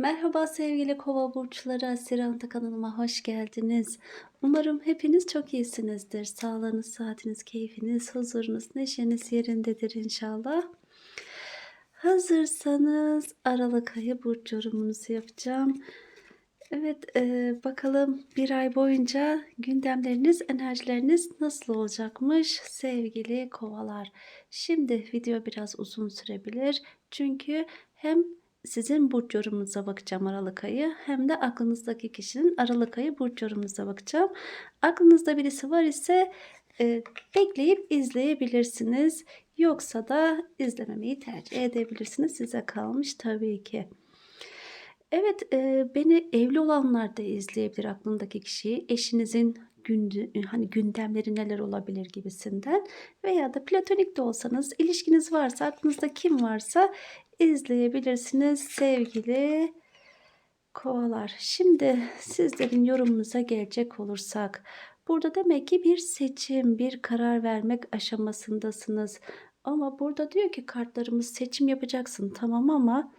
Merhaba sevgili kova burçları Asiranta kanalıma hoş geldiniz. Umarım hepiniz çok iyisinizdir. Sağlığınız, saatiniz, keyfiniz, huzurunuz, neşeniz yerindedir inşallah. Hazırsanız Aralık ayı burç yorumunuzu yapacağım. Evet e, bakalım bir ay boyunca gündemleriniz, enerjileriniz nasıl olacakmış sevgili kovalar. Şimdi video biraz uzun sürebilir. Çünkü hem sizin burç yorumunuza bakacağım Aralık ayı hem de aklınızdaki kişinin Aralık ayı burç yorumunuza bakacağım. Aklınızda birisi var ise e, bekleyip izleyebilirsiniz. Yoksa da izlememeyi tercih edebilirsiniz. Size kalmış tabii ki. Evet, e, beni evli olanlar da izleyebilir aklındaki kişiyi. Eşinizin hani gündemleri neler olabilir gibisinden veya da platonik de olsanız ilişkiniz varsa aklınızda kim varsa izleyebilirsiniz sevgili kovalar. Şimdi sizlerin yorumunuza gelecek olursak burada demek ki bir seçim, bir karar vermek aşamasındasınız. Ama burada diyor ki kartlarımız seçim yapacaksın tamam ama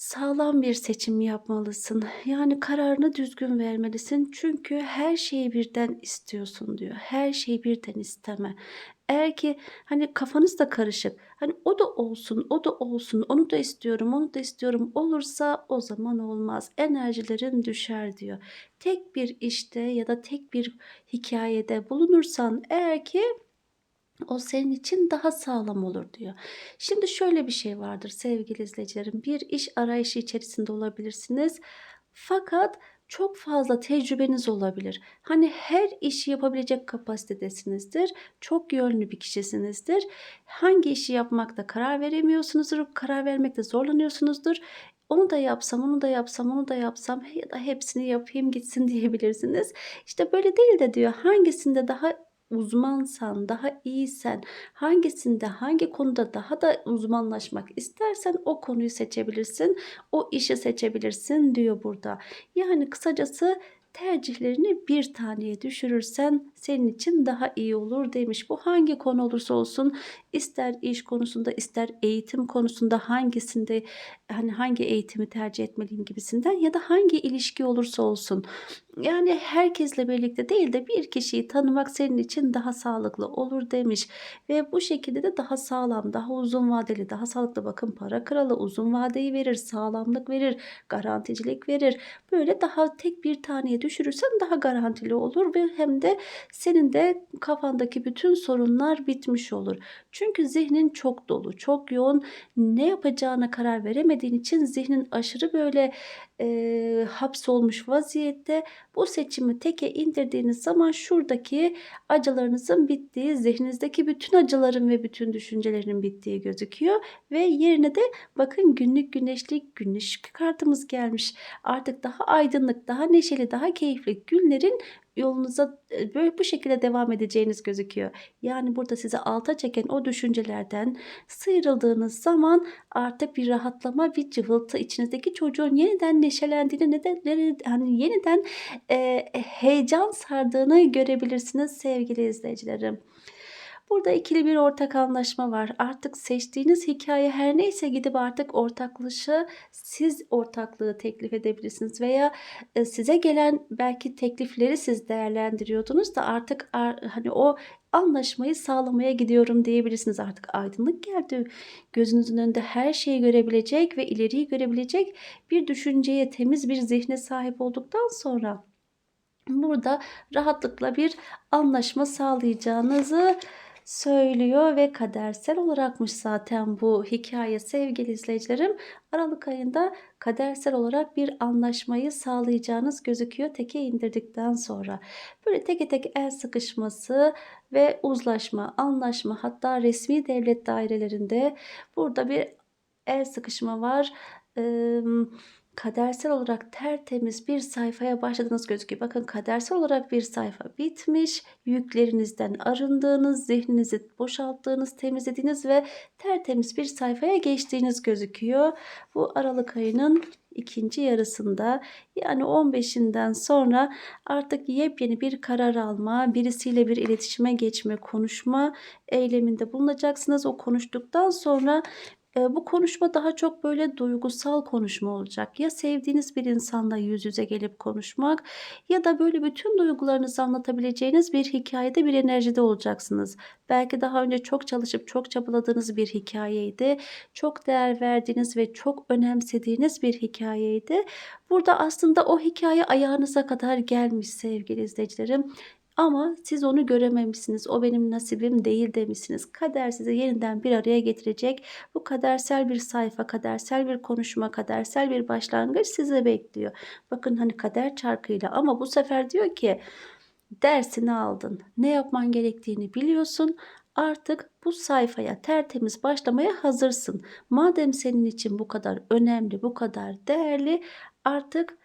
sağlam bir seçim yapmalısın. Yani kararını düzgün vermelisin. Çünkü her şeyi birden istiyorsun diyor. Her şeyi birden isteme. Eğer ki hani kafanız da karışık. Hani o da olsun, o da olsun, onu da istiyorum, onu da istiyorum olursa o zaman olmaz. Enerjilerin düşer diyor. Tek bir işte ya da tek bir hikayede bulunursan eğer ki o senin için daha sağlam olur diyor. Şimdi şöyle bir şey vardır sevgili izleyicilerim. Bir iş arayışı içerisinde olabilirsiniz. Fakat çok fazla tecrübeniz olabilir. Hani her işi yapabilecek kapasitedesinizdir. Çok yönlü bir kişisinizdir. Hangi işi yapmakta karar veremiyorsunuzdur. Karar vermekte zorlanıyorsunuzdur. Onu da yapsam, onu da yapsam, onu da yapsam ya da hepsini yapayım gitsin diyebilirsiniz. İşte böyle değil de diyor hangisinde daha uzmansan, daha iyisen, hangisinde, hangi konuda daha da uzmanlaşmak istersen o konuyu seçebilirsin, o işi seçebilirsin diyor burada. Yani kısacası tercihlerini bir taneye düşürürsen senin için daha iyi olur demiş. Bu hangi konu olursa olsun ister iş konusunda ister eğitim konusunda hangisinde hani hangi eğitimi tercih etmeliyim gibisinden ya da hangi ilişki olursa olsun. Yani herkesle birlikte değil de bir kişiyi tanımak senin için daha sağlıklı olur demiş. Ve bu şekilde de daha sağlam, daha uzun vadeli, daha sağlıklı bakın para kralı uzun vadeyi verir, sağlamlık verir, garanticilik verir. Böyle daha tek bir taneye düşürürsen daha garantili olur ve hem de senin de kafandaki bütün sorunlar bitmiş olur. Çünkü zihnin çok dolu, çok yoğun. Ne yapacağına karar veremediğin için zihnin aşırı böyle e, hapsolmuş vaziyette. Bu seçimi teke indirdiğiniz zaman şuradaki acılarınızın bittiği, zihninizdeki bütün acıların ve bütün düşüncelerin bittiği gözüküyor. Ve yerine de bakın günlük güneşlik güneş kartımız gelmiş. Artık daha aydınlık, daha neşeli, daha keyifli günlerin yolunuza böyle bu şekilde devam edeceğiniz gözüküyor. Yani burada sizi alta çeken o düşüncelerden sıyrıldığınız zaman artık bir rahatlama, bir cıvıltı içinizdeki çocuğun yeniden neşelendiğini, neden hani yeniden e, heyecan sardığını görebilirsiniz sevgili izleyicilerim. Burada ikili bir ortak anlaşma var. Artık seçtiğiniz hikaye her neyse gidip artık ortaklışı siz ortaklığı teklif edebilirsiniz veya e, size gelen belki teklifleri siz değerlendiriyordunuz da artık hani o anlaşmayı sağlamaya gidiyorum diyebilirsiniz. Artık aydınlık geldi. Gözünüzün önünde her şeyi görebilecek ve ileriyi görebilecek bir düşünceye, temiz bir zihne sahip olduktan sonra burada rahatlıkla bir anlaşma sağlayacağınızı söylüyor ve kadersel olarakmış zaten bu hikaye sevgili izleyicilerim. Aralık ayında kadersel olarak bir anlaşmayı sağlayacağınız gözüküyor teke indirdikten sonra. Böyle teke tek el sıkışması ve uzlaşma, anlaşma hatta resmi devlet dairelerinde burada bir el sıkışma var. Ee, kadersel olarak tertemiz bir sayfaya başladığınız gözüküyor. Bakın kadersel olarak bir sayfa bitmiş. Yüklerinizden arındığınız, zihninizi boşalttığınız, temizlediğiniz ve tertemiz bir sayfaya geçtiğiniz gözüküyor. Bu Aralık ayının ikinci yarısında yani 15'inden sonra artık yepyeni bir karar alma, birisiyle bir iletişime geçme, konuşma eyleminde bulunacaksınız. O konuştuktan sonra Eee, bu konuşma daha çok böyle duygusal konuşma olacak. Ya sevdiğiniz bir insanla yüz yüze gelip konuşmak ya da böyle bütün duygularınızı anlatabileceğiniz bir hikâyede, bir enerjide olacaksınız. Belki daha önce çok çalışıp çok çabaladığınız bir hikâyeydi. Çok değer verdiğiniz ve çok önemsediğiniz bir hikâyeydi. Burada aslında o hikâye ayağınıza kadar gelmiş sevgili izleyicilerim ama siz onu görememişsiniz. "O benim nasibim değil." demişsiniz. Kader sizi yeniden bir araya getirecek. Bu kadersel bir sayfa, kadersel bir konuşma, kadersel bir başlangıç sizi bekliyor. Bakın, hani, kader çarkıyla ama bu sefer diyor ki dersini aldın. Ne yapman gerektiğini biliyorsun. Artık bu sayfaya tertemiz başlamaya hazırsın. Madem senin için bu kadar önemli, bu kadar değerli artık,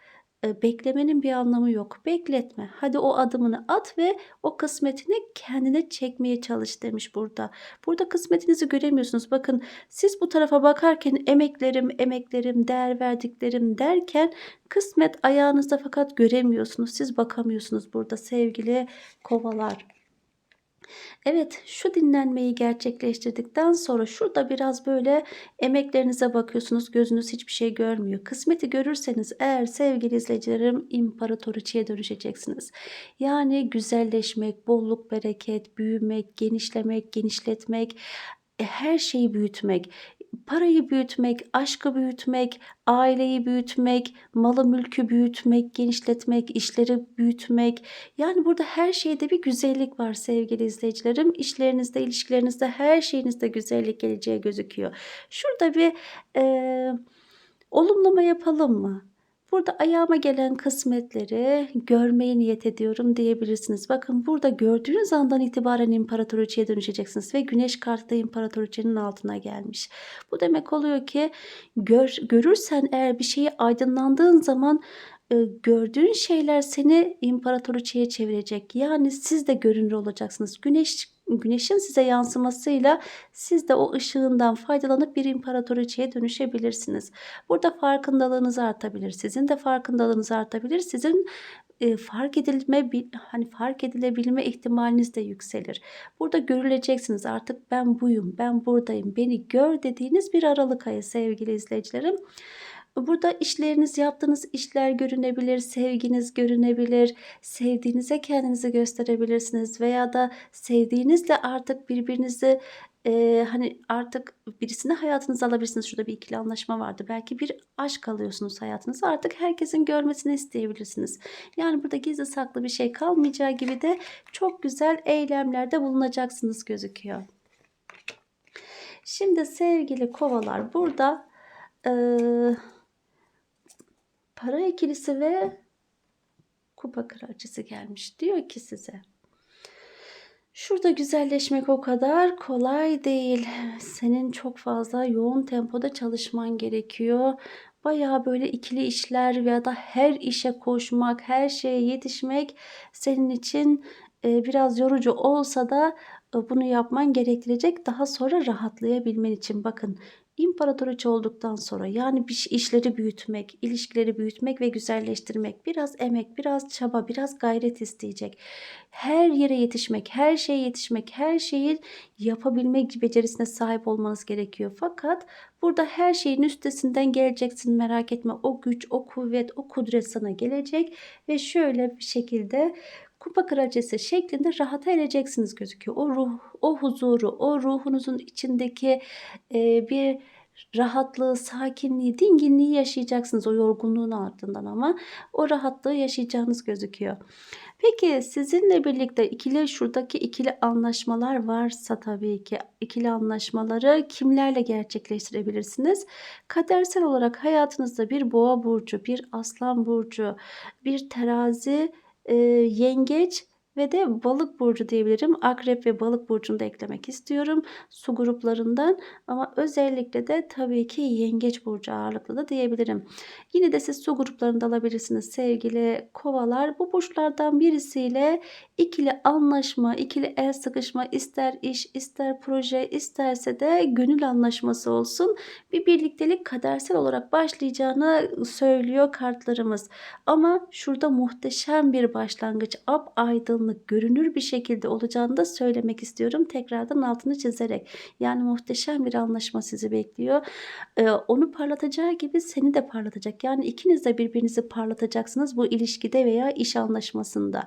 beklemenin bir anlamı yok. Bekletme. Hadi o adımını at ve o kısmetini kendine çekmeye çalış demiş burada. Burada kısmetinizi göremiyorsunuz. Bakın, siz bu tarafa bakarken emeklerim, emeklerim, değer verdiklerim derken kısmet ayağınızda fakat göremiyorsunuz. Siz bakamıyorsunuz burada sevgili Kovalar. Evet, şu dinlenmeyi gerçekleştirdikten sonra şurada biraz böyle emeklerinize bakıyorsunuz. Gözünüz hiçbir şey görmüyor. Kısmeti görürseniz eğer sevgili izleyicilerim imparatoriçeye dönüşeceksiniz. Yani güzelleşmek, bolluk, bereket, büyümek, genişlemek, genişletmek, e, her şeyi büyütmek, parayı büyütmek, aşkı büyütmek, aileyi büyütmek, malı mülkü büyütmek, genişletmek, işleri büyütmek. Yani burada her şeyde bir güzellik var sevgili izleyicilerim. İşlerinizde, ilişkilerinizde, her şeyinizde güzellik geleceği gözüküyor. Şurada bir, eee, olumlama yapalım mı? Burada ayağıma gelen kısmetleri görmeye niyet ediyorum diyebilirsiniz. Bakın burada gördüğünüz andan itibaren imparatoriçeye dönüşeceksiniz ve güneş kartı da imparatoriçenin altına gelmiş. Bu demek oluyor ki gör, görürsen eğer bir şeyi aydınlandığın zaman e, gördüğün şeyler seni imparatoriçeye çevirecek. Yani siz de görünür olacaksınız. Güneş güneşin size yansımasıyla siz de o ışığından faydalanıp bir imparatoriçeye dönüşebilirsiniz. Burada farkındalığınız artabilir. Sizin de farkındalığınız artabilir. Sizin e, fark edilme hani fark edilebilme ihtimaliniz de yükselir. Burada görüleceksiniz. Artık ben buyum, ben buradayım. Beni gör dediğiniz bir aralık ayı sevgili izleyicilerim. Burada işleriniz, yaptığınız işler görünebilir, sevginiz görünebilir, sevdiğinize kendinizi gösterebilirsiniz veya da sevdiğinizle artık birbirinizi, eee, hani, artık birisini hayatınıza alabilirsiniz. Şurada bir ikili anlaşma vardı. Belki bir aşk alıyorsunuz hayatınıza. Artık herkesin görmesini isteyebilirsiniz. Yani burada gizli saklı bir şey kalmayacağı gibi de çok güzel eylemlerde bulunacaksınız gözüküyor. Şimdi sevgili Kovalar burada, eee Para ikilisi ve kupa kraliçesi gelmiş. Diyor ki size. Şurada güzelleşmek o kadar kolay değil. Senin çok fazla yoğun tempoda çalışman gerekiyor. Bayağı böyle ikili işler veya da her işe koşmak, her şeye yetişmek senin için e, biraz yorucu olsa da e, bunu yapman gerektirecek. Daha sonra rahatlayabilmen için bakın İmparatoriçe olduktan sonra yani bir işleri büyütmek, ilişkileri büyütmek ve güzelleştirmek biraz emek, biraz çaba, biraz gayret isteyecek. Her yere yetişmek, her şeye yetişmek, her şeyi yapabilmek becerisine sahip olmanız gerekiyor. Fakat burada her şeyin üstesinden geleceksin merak etme. O güç, o kuvvet, o kudret sana gelecek ve şöyle bir şekilde kupa kraliçesi şeklinde rahata ereceksiniz gözüküyor. O ruh, o huzuru, o ruhunuzun içindeki e, bir rahatlığı, sakinliği, dinginliği yaşayacaksınız o yorgunluğun ardından ama o rahatlığı yaşayacağınız gözüküyor. Peki sizinle birlikte ikili şuradaki ikili anlaşmalar varsa tabii ki ikili anlaşmaları kimlerle gerçekleştirebilirsiniz? Kadersel olarak hayatınızda bir boğa burcu, bir aslan burcu, bir terazi, e, yengeç ve de balık burcu diyebilirim. Akrep ve balık burcunu da eklemek istiyorum su gruplarından ama özellikle de tabii ki yengeç burcu ağırlıklı da diyebilirim. Yine de siz su gruplarında alabilirsiniz sevgili kovalar. Bu burçlardan birisiyle ikili anlaşma, ikili el sıkışma, ister iş, ister proje, isterse de gönül anlaşması olsun. Bir birliktelik kadersel olarak başlayacağını söylüyor kartlarımız. Ama şurada muhteşem bir başlangıç, ap aydınlık, görünür bir şekilde olacağını da söylemek istiyorum. Tekrardan altını çizerek. Yani muhteşem bir anlaşma sizi bekliyor. Ee, onu parlatacağı gibi seni de parlatacak. Yani ikiniz de birbirinizi parlatacaksınız bu ilişkide veya iş anlaşmasında.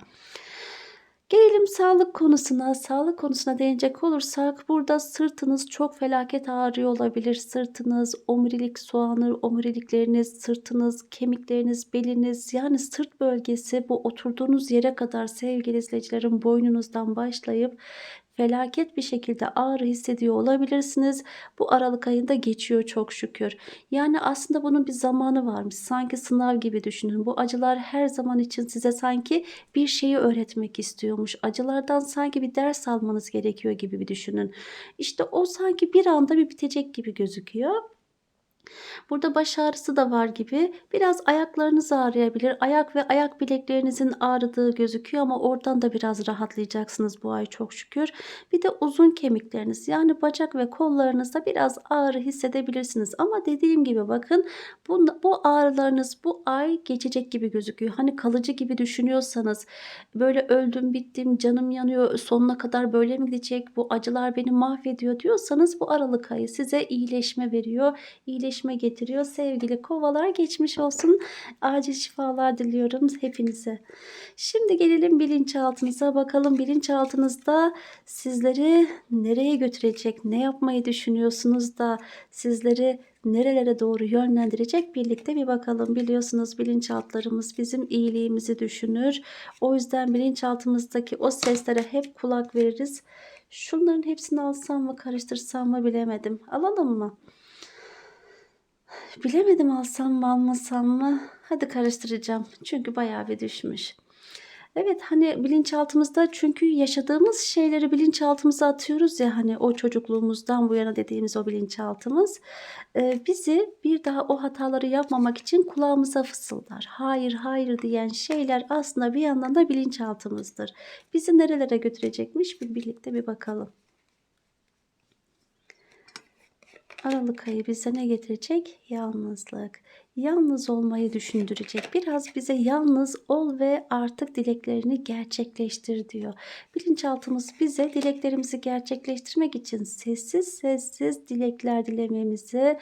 Gelelim sağlık konusuna. Sağlık konusuna değinecek olursak burada sırtınız çok felaket ağrıyor olabilir. Sırtınız, omurilik soğanı, omurilikleriniz, sırtınız, kemikleriniz, beliniz yani sırt bölgesi bu oturduğunuz yere kadar sevgili izleyicilerin boynunuzdan başlayıp felaket bir şekilde ağrı hissediyor olabilirsiniz. Bu Aralık ayında geçiyor çok şükür. Yani aslında bunun bir zamanı varmış. Sanki sınav gibi düşünün. Bu acılar her zaman için size sanki bir şeyi öğretmek istiyormuş. Acılardan sanki bir ders almanız gerekiyor gibi bir düşünün. İşte o sanki bir anda bir bitecek gibi gözüküyor. Burada baş ağrısı da var gibi. Biraz ayaklarınız ağrıyabilir. Ayak ve ayak bileklerinizin ağrıdığı gözüküyor ama oradan da biraz rahatlayacaksınız bu ay çok şükür. Bir de uzun kemikleriniz yani bacak ve kollarınızda biraz ağrı hissedebilirsiniz. Ama dediğim gibi bakın bu, bu ağrılarınız bu ay geçecek gibi gözüküyor. Hani kalıcı gibi düşünüyorsanız böyle öldüm bittim canım yanıyor sonuna kadar böyle mi gidecek bu acılar beni mahvediyor diyorsanız bu Aralık ayı size iyileşme veriyor. İyileşme getiriyor. Sevgili kovalar geçmiş olsun. Acil şifalar diliyorum hepinize. Şimdi gelelim bilinçaltınıza. Bakalım bilinçaltınızda sizleri nereye götürecek? Ne yapmayı düşünüyorsunuz da sizleri nerelere doğru yönlendirecek birlikte bir bakalım. Biliyorsunuz bilinçaltlarımız bizim iyiliğimizi düşünür. O yüzden bilinçaltımızdaki o seslere hep kulak veririz. Şunların hepsini alsam mı karıştırsam mı bilemedim. Alalım mı? Bilemedim alsam mı almasam mı? Hadi karıştıracağım. Çünkü bayağı bir düşmüş. Evet hani bilinçaltımızda çünkü yaşadığımız şeyleri bilinçaltımıza atıyoruz ya hani o çocukluğumuzdan bu yana dediğimiz o bilinçaltımız e, bizi bir daha o hataları yapmamak için kulağımıza fısıldar. Hayır hayır diyen şeyler aslında bir yandan da bilinçaltımızdır. Bizi nerelere götürecekmiş bir birlikte bir bakalım. Aralık ayı bize ne getirecek? Yalnızlık. Yalnız olmayı düşündürecek. Biraz bize yalnız ol ve artık dileklerini gerçekleştir diyor. Bilinçaltımız bize dileklerimizi gerçekleştirmek için sessiz sessiz dilekler dilememizi,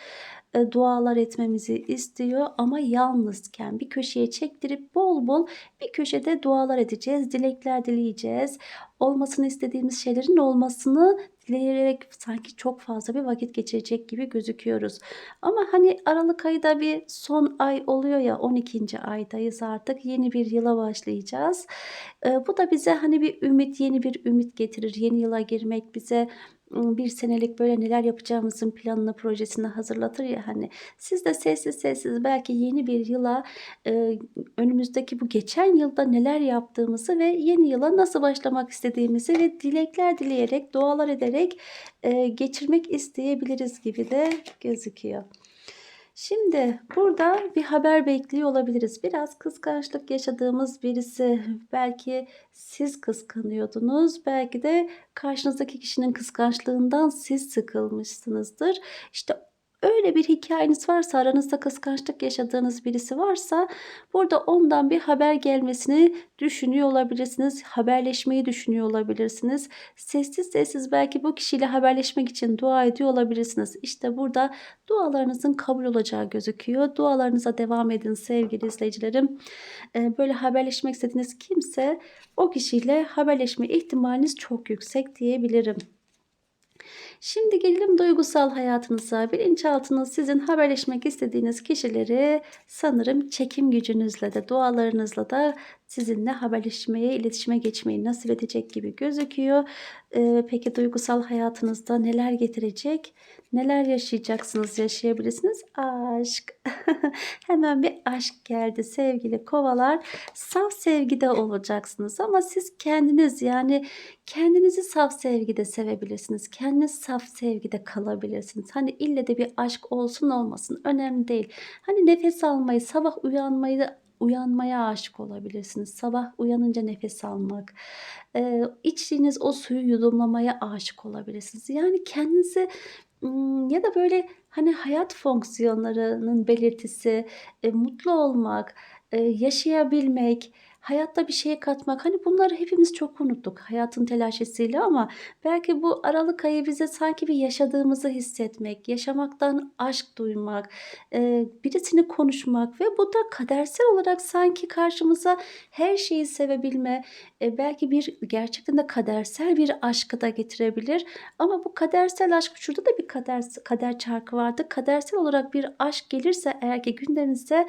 e, dualar etmemizi istiyor ama yalnızken bir köşeye çektirip bol bol bir köşede dualar edeceğiz, dilekler dileyeceğiz. Olmasını istediğimiz şeylerin olmasını dileyerek sanki çok fazla bir vakit geçirecek gibi gözüküyoruz. Ama hani Aralık ayı da bir son ay oluyor ya 12. aydayız artık yeni bir yıla başlayacağız. Ee, bu da bize hani bir ümit yeni bir ümit getirir. Yeni yıla girmek bize bir senelik böyle neler yapacağımızın planını projesini hazırlatır ya hani siz de sessiz sessiz belki yeni bir yıla e, önümüzdeki bu geçen yılda neler yaptığımızı ve yeni yıla nasıl başlamak istediğimizi ve dilekler dileyerek dualar ederek e, geçirmek isteyebiliriz gibi de gözüküyor. Şimdi burada bir haber bekliyor olabiliriz. Biraz kıskançlık yaşadığımız birisi. Belki siz kıskanıyordunuz. Belki de karşınızdaki kişinin kıskançlığından siz sıkılmışsınızdır. İşte öyle bir hikayeniz varsa aranızda kıskançlık yaşadığınız birisi varsa burada ondan bir haber gelmesini düşünüyor olabilirsiniz. Haberleşmeyi düşünüyor olabilirsiniz. Sessiz sessiz belki bu kişiyle haberleşmek için dua ediyor olabilirsiniz. İşte burada dualarınızın kabul olacağı gözüküyor. Dualarınıza devam edin sevgili izleyicilerim. Ee, böyle haberleşmek istediğiniz kimse o kişiyle haberleşme ihtimaliniz çok yüksek diyebilirim. Şimdi gelelim duygusal hayatınıza. Bilinçaltınız sizin haberleşmek istediğiniz kişileri sanırım çekim gücünüzle de dualarınızla da sizinle haberleşmeye, iletişime geçmeyi nasip edecek gibi gözüküyor. Ee, peki duygusal hayatınızda neler getirecek? Neler yaşayacaksınız, yaşayabilirsiniz? Aşk. Hemen bir aşk geldi sevgili kovalar. Saf sevgide olacaksınız ama siz kendiniz yani kendinizi saf sevgide sevebilirsiniz. Kendiniz saf sevgide kalabilirsiniz. Hani ille de bir aşk olsun olmasın önemli değil. Hani nefes almayı, sabah uyanmayı Uyanmaya aşık olabilirsiniz. Sabah uyanınca nefes almak, eee, içtiğiniz o suyu yudumlamaya aşık olabilirsiniz. Yani kendinizi, ya da böyle, hani, hayat fonksiyonlarının belirtisi, eee, mutlu olmak, eee, yaşayabilmek, hayatta bir şey katmak, hani, bunları hepimiz çok unuttuk hayatın telaşesiyle ama belki bu aralık ayı bize sanki bir yaşadığımızı hissetmek, yaşamaktan aşk duymak, eee, birisini konuşmak ve bu da kadersel olarak sanki karşımıza her şeyi sevebilme, eee, belki bir gerçekten de kadersel bir aşkı da getirebilir ama bu kadersel aşk şurada da bir kaders kader çarkı vardı. Kadersel olarak bir aşk gelirse eğer ki gündeminize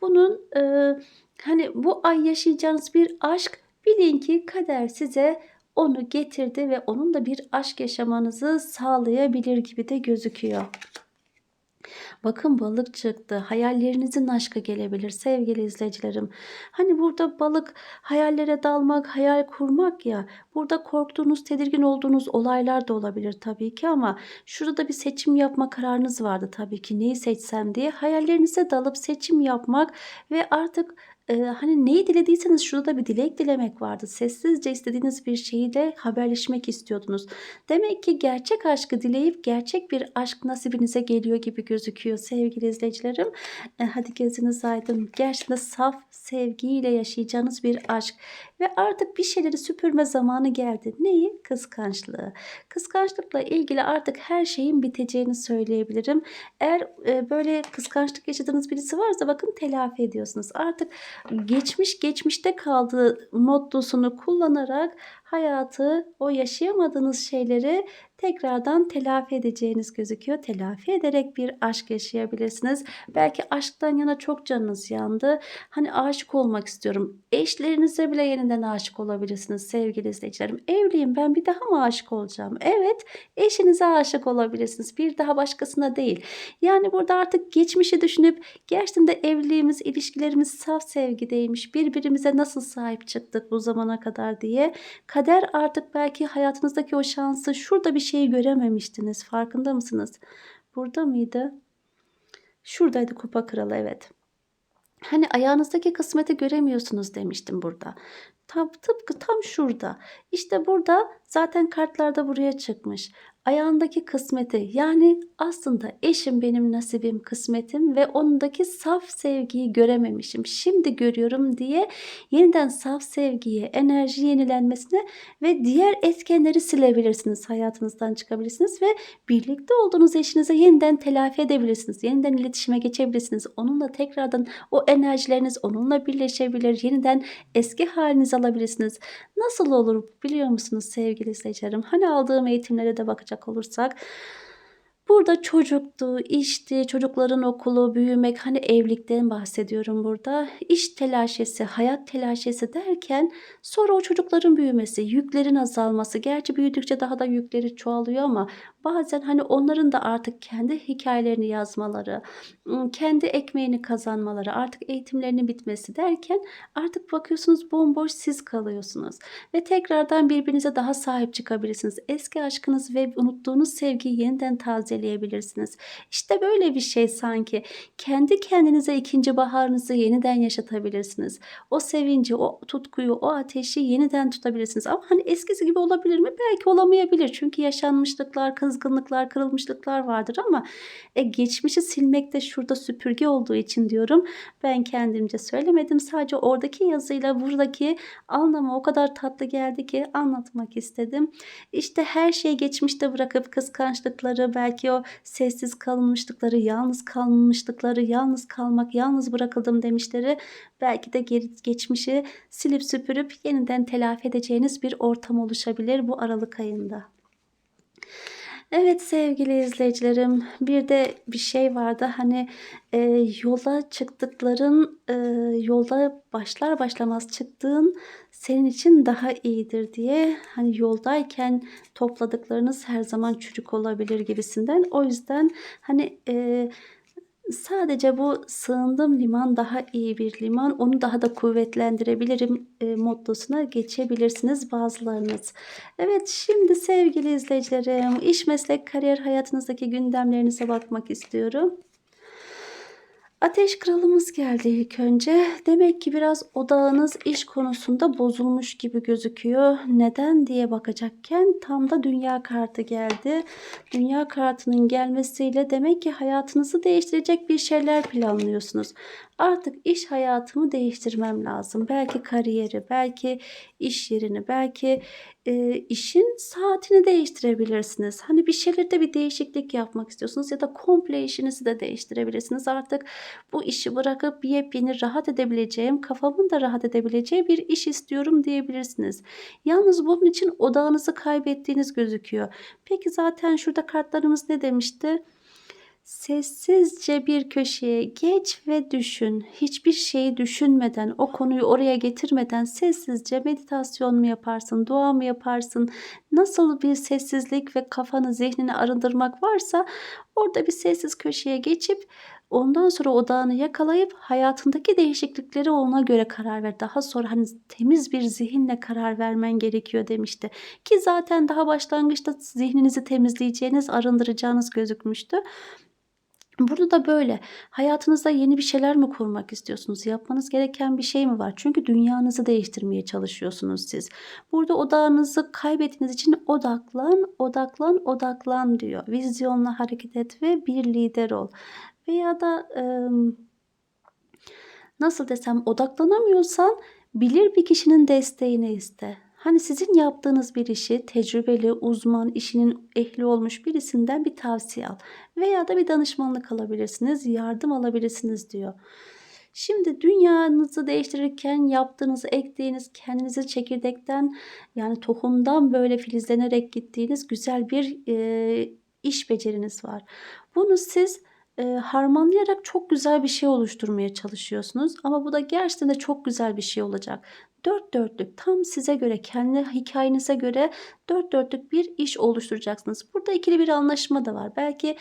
bunun, ııı, hani, bu ay yaşayacağınız bir aşk bilin ki kader size onu getirdi ve onunla bir aşk yaşamanızı sağlayabilir gibi de gözüküyor. Bakın balık çıktı. Hayallerinizin aşkı gelebilir sevgili izleyicilerim. Hani burada balık hayallere dalmak, hayal kurmak ya. Burada korktuğunuz, tedirgin olduğunuz olaylar da olabilir tabii ki ama şurada da bir seçim yapma kararınız vardı tabii ki. Neyi seçsem diye hayallerinize dalıp seçim yapmak ve artık Eee, hani, neyi dilediyseniz şurada da bir dilek dilemek vardı. Sessizce istediğiniz bir şeyle haberleşmek istiyordunuz. Demek ki gerçek aşkı dileyip gerçek bir aşk nasibinize geliyor gibi gözüküyor sevgili izleyicilerim. Eee, hadi gözünüz aydın. Gerçekten saf sevgiyle yaşayacağınız bir aşk ve artık bir şeyleri süpürme zamanı geldi. Neyi? Kıskançlığı. Kıskançlıkla ilgili artık her şeyin biteceğini söyleyebilirim. Eğer, eee, böyle kıskançlık yaşadığınız birisi varsa bakın telafi ediyorsunuz. Artık geçmiş geçmişte kaldığı mottosunu kullanarak hayatı, o yaşayamadığınız şeyleri tekrardan telafi edeceğiniz gözüküyor. Telafi ederek bir aşk yaşayabilirsiniz. Belki aşktan yana çok canınız yandı. Hani aşık olmak istiyorum. Eşlerinize bile yeniden aşık olabilirsiniz sevgili izleyicilerim. Evliyim ben bir daha mı aşık olacağım? Evet eşinize aşık olabilirsiniz. Bir daha başkasına değil. Yani burada artık geçmişi düşünüp gerçekten de evliliğimiz, ilişkilerimiz saf sevgideymiş. Birbirimize nasıl sahip çıktık bu zamana kadar diye. Kader artık belki hayatınızdaki o şansı şurada bir şeyi görememiştiniz. Farkında mısınız? Burada mıydı? Şuradaydı kupa kralı evet. Hani ayağınızdaki kısmeti göremiyorsunuz demiştim burada. Tam, tıpkı tam şurada. İşte burada zaten kartlarda buraya çıkmış. Ayağındaki kısmeti yani aslında eşim benim nasibim, kısmetim ve ondaki saf sevgiyi görememişim. Şimdi görüyorum diye yeniden saf sevgiye, enerji yenilenmesine ve diğer etkenleri silebilirsiniz. Hayatınızdan çıkabilirsiniz ve birlikte olduğunuz eşinize yeniden telafi edebilirsiniz. Yeniden iletişime geçebilirsiniz. Onunla tekrardan o enerjileriniz onunla birleşebilir. Yeniden eski alabilirsiniz. Nasıl olur biliyor musunuz sevgili izleyicilerim? Hani aldığım eğitimlere de bakacak olursak Burada çocuktu, işti, çocukların okulu, büyümek, hani evlilikten bahsediyorum burada. İş telaşesi, hayat telaşesi derken sonra o çocukların büyümesi, yüklerin azalması. Gerçi büyüdükçe daha da yükleri çoğalıyor ama bazen hani onların da artık kendi hikayelerini yazmaları, ımm, kendi ekmeğini kazanmaları, artık eğitimlerinin bitmesi derken artık bakıyorsunuz bomboş siz kalıyorsunuz ve tekrardan birbirinize daha sahip çıkabilirsiniz. Eski aşkınız ve unuttuğunuz sevgiyi yeniden tazeleyebilirsiniz. İşte böyle bir şey sanki. Kendi kendinize ikinci baharınızı yeniden yaşatabilirsiniz. O sevinci, o tutkuyu, o ateşi yeniden tutabilirsiniz. Ama hani eskisi gibi olabilir mi? Belki olamayabilir. Çünkü yaşanmışlıklar, kızgınlıklar, kırılmışlıklar vardır ama e, geçmişi silmek de şurada süpürge olduğu için diyorum. Ben kendimce söylemedim. Sadece oradaki yazıyla buradaki anlamı o kadar tatlı geldi ki anlatmak istedim. İşte her şeyi geçmişte bırakıp kıskançlıkları, belki o sessiz kalmışlıkları, yalnız kalmışlıkları, yalnız kalmak, yalnız bırakıldım demişleri belki de geri, geçmişi silip süpürüp yeniden telafi edeceğiniz bir ortam oluşabilir bu Aralık ayında. Evet sevgili izleyicilerim, bir de bir şey vardı. Hani, eee, yola çıktıkların, eee, yolda başlar başlamaz çıktığın senin için daha iyidir diye. Hani yoldayken topladıklarınız her zaman çürük olabilir gibisinden. O yüzden hani, eee Sadece bu sığındığım liman daha iyi bir liman. Onu daha da kuvvetlendirebilirim, eee, mottosuna geçebilirsiniz bazılarınız. Evet, şimdi sevgili izleyicilerim, iş, meslek, kariyer hayatınızdaki gündemlerinize bakmak istiyorum. Ateş kralımız geldi ilk önce. Demek ki biraz odağınız iş konusunda bozulmuş gibi gözüküyor. Neden diye bakacakken tam da dünya kartı geldi. Dünya kartının gelmesiyle demek ki hayatınızı değiştirecek bir şeyler planlıyorsunuz. Artık iş hayatımı değiştirmem lazım. Belki kariyeri, belki iş yerini, belki e, işin saatini değiştirebilirsiniz. Hani bir şeylerde bir değişiklik yapmak istiyorsunuz ya da komple işinizi de değiştirebilirsiniz. Artık bu işi bırakıp yepyeni rahat edebileceğim, kafamın da rahat edebileceği bir iş istiyorum diyebilirsiniz. Yalnız bunun için odağınızı kaybettiğiniz gözüküyor. Peki zaten şurada kartlarımız ne demişti? Sessizce bir köşeye geç ve düşün. Hiçbir şeyi düşünmeden, o konuyu oraya getirmeden sessizce meditasyon mu yaparsın, dua mı yaparsın? Nasıl bir sessizlik ve kafanı, zihnini arındırmak varsa orada bir sessiz köşeye geçip ondan sonra odağını yakalayıp hayatındaki değişiklikleri ona göre karar ver. Daha sonra hani temiz bir zihinle karar vermen gerekiyor demişti. Ki zaten daha başlangıçta zihninizi temizleyeceğiniz, arındıracağınız gözükmüştü. Burada da böyle. Hayatınızda yeni bir şeyler mi kurmak istiyorsunuz? Yapmanız gereken bir şey mi var? Çünkü dünyanızı değiştirmeye çalışıyorsunuz siz. Burada odağınızı kaybettiğiniz için odaklan, odaklan, odaklan diyor. Vizyonla hareket et ve bir lider ol. Veya da nasıl desem odaklanamıyorsan bilir bir kişinin desteğini iste. Hani sizin yaptığınız bir işi tecrübeli, uzman, işinin ehli olmuş birisinden bir tavsiye al. Veya da bir danışmanlık alabilirsiniz, yardım alabilirsiniz diyor. Şimdi dünyanızı değiştirirken yaptığınız, ektiğiniz, kendinizi çekirdekten yani tohumdan böyle filizlenerek gittiğiniz güzel bir e, iş beceriniz var. Bunu siz e, harmanlayarak çok güzel bir şey oluşturmaya çalışıyorsunuz. Ama bu da gerçekten de çok güzel bir şey olacak. Dört dörtlük tam size göre kendi hikayenize göre dört dörtlük bir iş oluşturacaksınız. Burada ikili bir anlaşma da var. Belki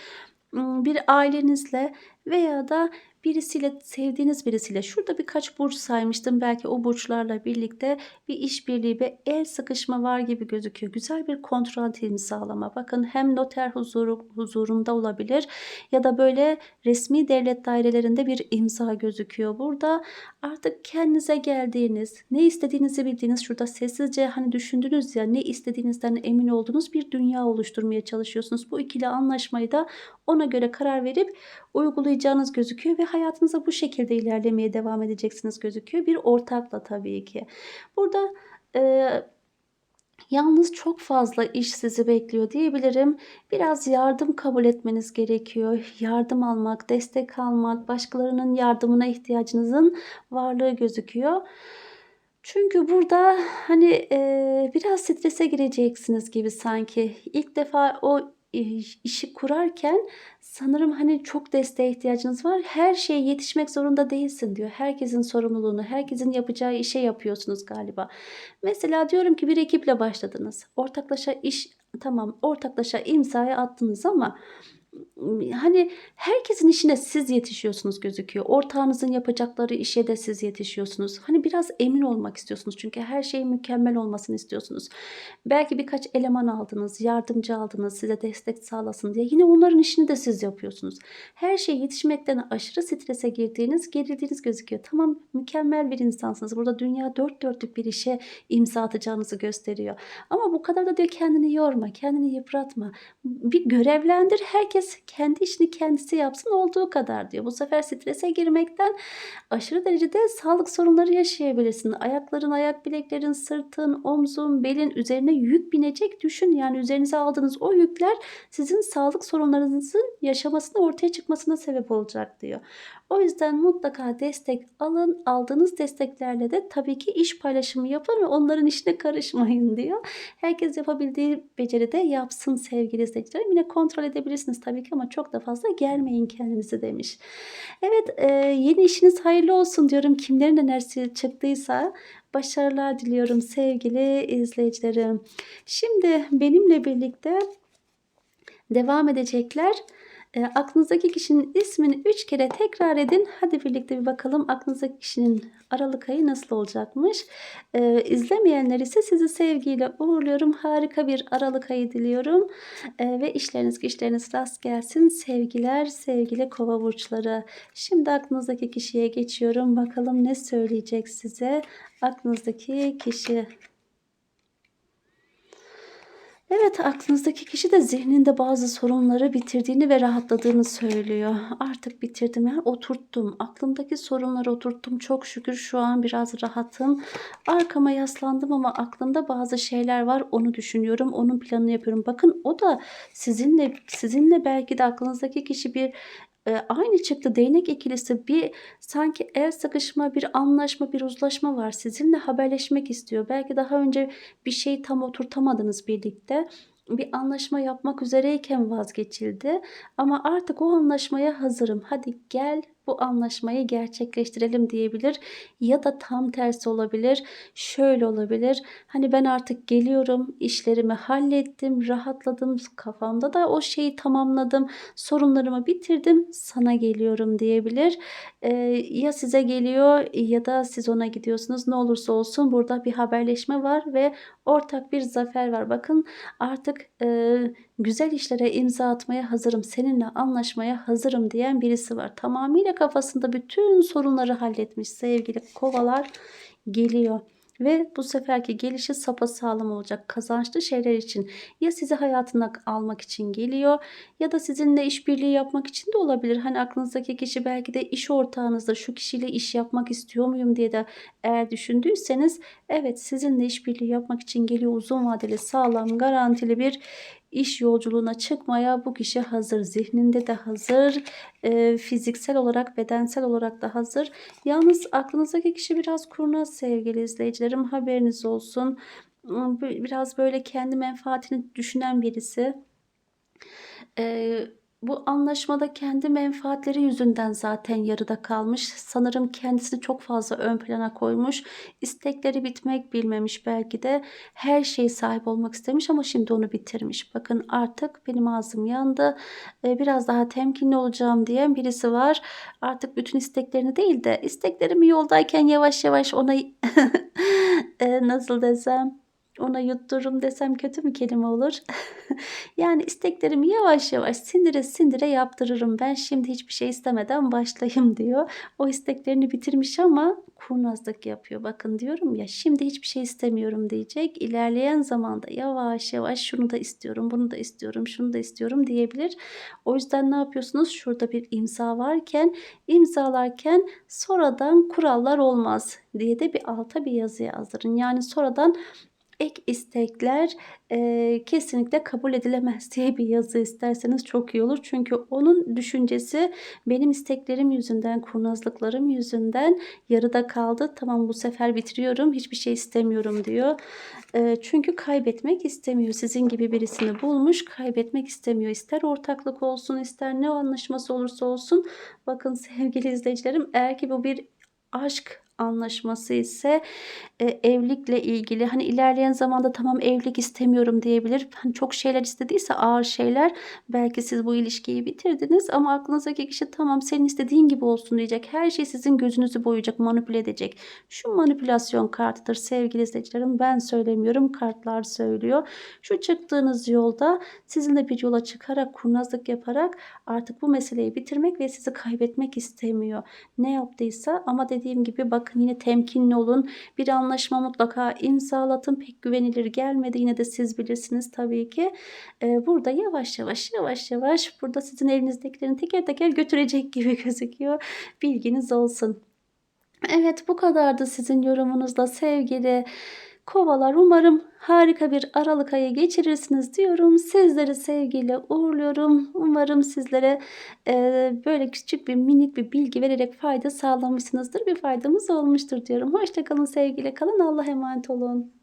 bir ailenizle veya da birisiyle sevdiğiniz birisiyle şurada birkaç burç saymıştım. Belki o burçlarla birlikte bir işbirliği ve el sıkışma var gibi gözüküyor. Güzel bir kontrat imzalama. Bakın hem noter huzuru, huzurunda olabilir ya da böyle resmi devlet dairelerinde bir imza gözüküyor. Burada artık kendinize geldiğiniz, ne istediğinizi bildiğiniz şurada sessizce hani düşündünüz ya ne istediğinizden emin olduğunuz bir dünya oluşturmaya çalışıyorsunuz. Bu ikili anlaşmayı da ona göre karar verip uygulayacağınız gözüküyor ve hayatınıza bu şekilde ilerlemeye devam edeceksiniz gözüküyor. Bir ortakla tabii ki. Burada e, Yalnız çok fazla iş sizi bekliyor diyebilirim. Biraz yardım kabul etmeniz gerekiyor. Yardım almak, destek almak, başkalarının yardımına ihtiyacınızın varlığı gözüküyor. Çünkü burada hani e, biraz strese gireceksiniz gibi sanki. İlk defa o işi kurarken sanırım hani çok desteğe ihtiyacınız var. Her şeye yetişmek zorunda değilsin diyor. Herkesin sorumluluğunu, herkesin yapacağı işe yapıyorsunuz galiba. Mesela diyorum ki bir ekiple başladınız. Ortaklaşa iş tamam ortaklaşa imzaya attınız ama hani herkesin işine siz yetişiyorsunuz gözüküyor. Ortağınızın yapacakları işe de siz yetişiyorsunuz. Hani biraz emin olmak istiyorsunuz çünkü her şeyin mükemmel olmasını istiyorsunuz. Belki birkaç eleman aldınız, yardımcı aldınız size destek sağlasın diye. Yine onların işini de siz yapıyorsunuz. Her şey yetişmekten aşırı strese girdiğiniz, gerildiğiniz gözüküyor. Tamam mükemmel bir insansınız. Burada dünya dört dörtlük bir işe imza atacağınızı gösteriyor. Ama bu kadar da diyor kendini yorma, kendini yıpratma. Bir görevlendir. Herkes kendi işini kendisi yapsın olduğu kadar diyor. Bu sefer strese girmekten aşırı derecede sağlık sorunları yaşayabilirsin. Ayakların, ayak bileklerin, sırtın, omzun, belin üzerine yük binecek düşün. Yani üzerinize aldığınız o yükler sizin sağlık sorunlarınızın yaşamasına ortaya çıkmasına sebep olacak diyor. O yüzden mutlaka destek alın. Aldığınız desteklerle de tabii ki iş paylaşımı yapın ve onların işine karışmayın diyor. Herkes yapabildiği beceride yapsın sevgili izleyicilerim. Yine kontrol edebilirsiniz tabii ki ama çok da fazla germeyin kendinizi demiş. Evet e, yeni işiniz hayırlı olsun diyorum. Kimlerin enerjisi çıktıysa başarılar diliyorum sevgili izleyicilerim. Şimdi benimle birlikte devam edecekler Eee, aklınızdaki kişinin ismini 3 kere tekrar edin. Hadi birlikte bir bakalım aklınızdaki kişinin aralık ayı nasıl olacakmış? Eee, izlemeyenler ise sizi sevgiyle uğurluyorum. Harika bir aralık ayı diliyorum. Eee, ve işleriniz güçleriniz rast gelsin. Sevgiler sevgili kova burçları. Şimdi aklınızdaki kişiye geçiyorum. Bakalım ne söyleyecek size aklınızdaki kişi. Evet, aklınızdaki kişi de zihninde bazı sorunları bitirdiğini ve rahatladığını söylüyor. Artık bitirdim ya, oturttum. Aklımdaki sorunları oturttum. Çok şükür şu an biraz rahatım. Arkama yaslandım ama aklımda bazı şeyler var. Onu düşünüyorum. Onun planını yapıyorum. Bakın o da sizinle sizinle belki de aklınızdaki kişi bir Eee, aynı çıktı değnek ikilisi bir sanki el sıkışma, bir anlaşma, bir uzlaşma var. Sizinle haberleşmek istiyor. Belki daha önce bir şeyi tam oturtamadınız birlikte. Bir anlaşma yapmak üzereyken vazgeçildi ama artık o anlaşmaya hazırım. Hadi gel bu anlaşmayı gerçekleştirelim diyebilir ya da tam tersi olabilir. Şöyle olabilir. Hani ben artık geliyorum, işlerimi hallettim, rahatladım, kafamda da o şeyi tamamladım, sorunlarımı bitirdim, sana geliyorum diyebilir. Eee, ya size geliyor ya da siz ona gidiyorsunuz. Ne olursa olsun burada bir haberleşme var ve ortak bir zafer var. Bakın artık eee, güzel işlere imza atmaya hazırım, seninle anlaşmaya hazırım diyen birisi var. Tamamıyla kafasında bütün sorunları halletmiş sevgili kovalar geliyor. Ve bu seferki gelişi sapasağlam olacak. Kazançlı şeyler için ya sizi hayatına almak için geliyor ya da sizinle işbirliği yapmak için de olabilir. Hani aklınızdaki kişi belki de iş ortağınızda şu kişiyle iş yapmak istiyor muyum diye de eğer düşündüyseniz evet sizinle işbirliği yapmak için geliyor uzun vadeli sağlam garantili bir iş yolculuğuna çıkmaya bu kişi hazır. Zihninde de hazır, e, fiziksel olarak, bedensel olarak da hazır. Yalnız aklınızdaki kişi biraz kurnaz sevgili izleyicilerim. Haberiniz olsun. Biraz böyle kendi menfaatini düşünen birisi. Eee bu anlaşmada kendi menfaatleri yüzünden zaten yarıda kalmış. Sanırım kendisini çok fazla ön plana koymuş. İstekleri bitmek bilmemiş belki de. Her şeye sahip olmak istemiş ama şimdi onu bitirmiş. Bakın artık benim ağzım yandı. Ee, biraz daha temkinli olacağım diyen birisi var. Artık bütün isteklerini değil de isteklerimi yoldayken yavaş yavaş ona e, nasıl desem ona yuttururum desem kötü mü kelime olur? yani isteklerimi yavaş yavaş sindire sindire yaptırırım. Ben şimdi hiçbir şey istemeden başlayayım diyor. O isteklerini bitirmiş ama kurnazlık yapıyor. Bakın diyorum ya şimdi hiçbir şey istemiyorum diyecek. İlerleyen zamanda yavaş yavaş şunu da istiyorum, bunu da istiyorum, şunu da istiyorum diyebilir. O yüzden ne yapıyorsunuz? Şurada bir imza varken imzalarken sonradan kurallar olmaz diye de bir alta bir yazı yazdırın. Yani sonradan ek istekler e, kesinlikle kabul edilemez diye bir yazı isterseniz çok iyi olur. Çünkü onun düşüncesi benim isteklerim yüzünden, kurnazlıklarım yüzünden yarıda kaldı. Tamam bu sefer bitiriyorum, hiçbir şey istemiyorum diyor. E, çünkü kaybetmek istemiyor. Sizin gibi birisini bulmuş, kaybetmek istemiyor. İster ortaklık olsun, ister ne anlaşması olursa olsun. Bakın sevgili izleyicilerim, eğer ki bu bir aşk anlaşması ise e, evlilikle ilgili hani ilerleyen zamanda tamam evlilik istemiyorum diyebilir. Hani çok şeyler istediyse ağır şeyler belki siz bu ilişkiyi bitirdiniz ama aklınızdaki kişi tamam senin istediğin gibi olsun diyecek. Her şey sizin gözünüzü boyayacak, manipüle edecek. Şu manipülasyon kartıdır sevgili izleyicilerim. Ben söylemiyorum, kartlar söylüyor. Şu çıktığınız yolda sizinle bir yola çıkarak, kurnazlık yaparak artık bu meseleyi bitirmek ve sizi kaybetmek istemiyor. Ne yaptıysa ama dediğim gibi bakın yine temkinli olun. Bir anlaşma mutlaka imzalatın. Pek güvenilir gelmedi. Yine de siz bilirsiniz tabii ki. Ee, burada yavaş yavaş yavaş yavaş burada sizin elinizdekilerini teker teker götürecek gibi gözüküyor. Bilginiz olsun. Evet bu kadardı sizin yorumunuzla sevgili kovalar. Umarım harika bir Aralık ayı geçirirsiniz diyorum. Sizleri sevgiyle uğurluyorum. Umarım sizlere e, böyle küçük bir minik bir bilgi vererek fayda sağlamışsınızdır. Bir faydamız olmuştur diyorum. Hoşçakalın sevgiyle kalın. Allah'a emanet olun.